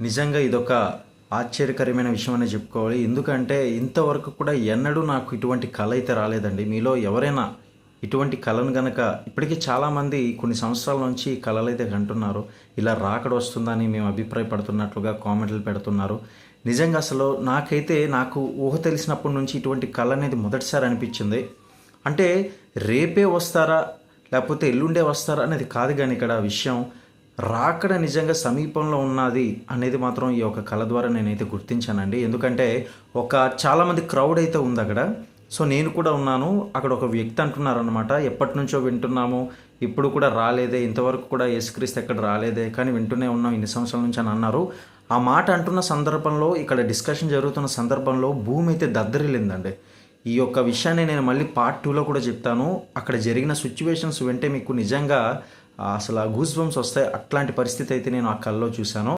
నిజంగా ఇదొక ఆశ్చర్యకరమైన విషయం అనే చెప్పుకోవాలి. ఎందుకంటే ఇంతవరకు కూడా ఎన్నడూ నాకు ఇటువంటి కళ అయితే రాలేదండి. మీలో ఎవరైనా ఇటువంటి కళను గనక ఇప్పటికీ చాలామంది కొన్ని సంవత్సరాల నుంచి ఈ కళలు అయితే కంటున్నారు ఇలా రాకడ వస్తుందని మేము అభిప్రాయపడుతున్నట్లుగా కామెంట్లు పెడుతున్నారు. నిజంగా అసలు నాకైతే నాకు ఊహ తెలిసినప్పటి నుంచి ఇటువంటి కళ అనేది మొదటిసారి అనిపించింది. అంటే రేపే వస్తారా? లేకపోతే ఎల్లుండే వస్తారా? అనేది కాదు కానీ ఇక్కడ విషయం. రాకడ నిజంగా సమీపంలో ఉన్నది అనేది మాత్రం ఈ యొక్క కళ ద్వారా నేనైతే గుర్తించానండి. ఎందుకంటే ఒక చాలామంది క్రౌడ్ అయితే ఉంది అక్కడ. సో నేను కూడా ఉన్నాను. అక్కడ ఒక వ్యక్తి అంటున్నారనమాట ఎప్పటి నుంచో వింటున్నాము. ఇప్పుడు కూడా రాలేదే. ఇంతవరకు కూడా యేసుక్రీస్తు ఎక్కడ రాలేదే. కానీ వింటూనే ఉన్నాం ఇన్ని సంవత్సరాల నుంచి అని అన్నారు. ఆ మాట అంటున్న సందర్భంలో ఇక్కడ డిస్కషన్ జరుగుతున్న సందర్భంలో భూమి అయితే దద్దరిల్లిందండి. ఈ యొక్క విషయాన్ని నేను మళ్ళీ పార్ట్ టూలో కూడా చెప్తాను. అక్కడ జరిగిన సిచ్యువేషన్స్ వింటే మీకు నిజంగా అసలు గూస్ బంప్స్ వస్తాయి అట్లాంటి పరిస్థితి అయితే నేను ఆ కల్లో చూశాను.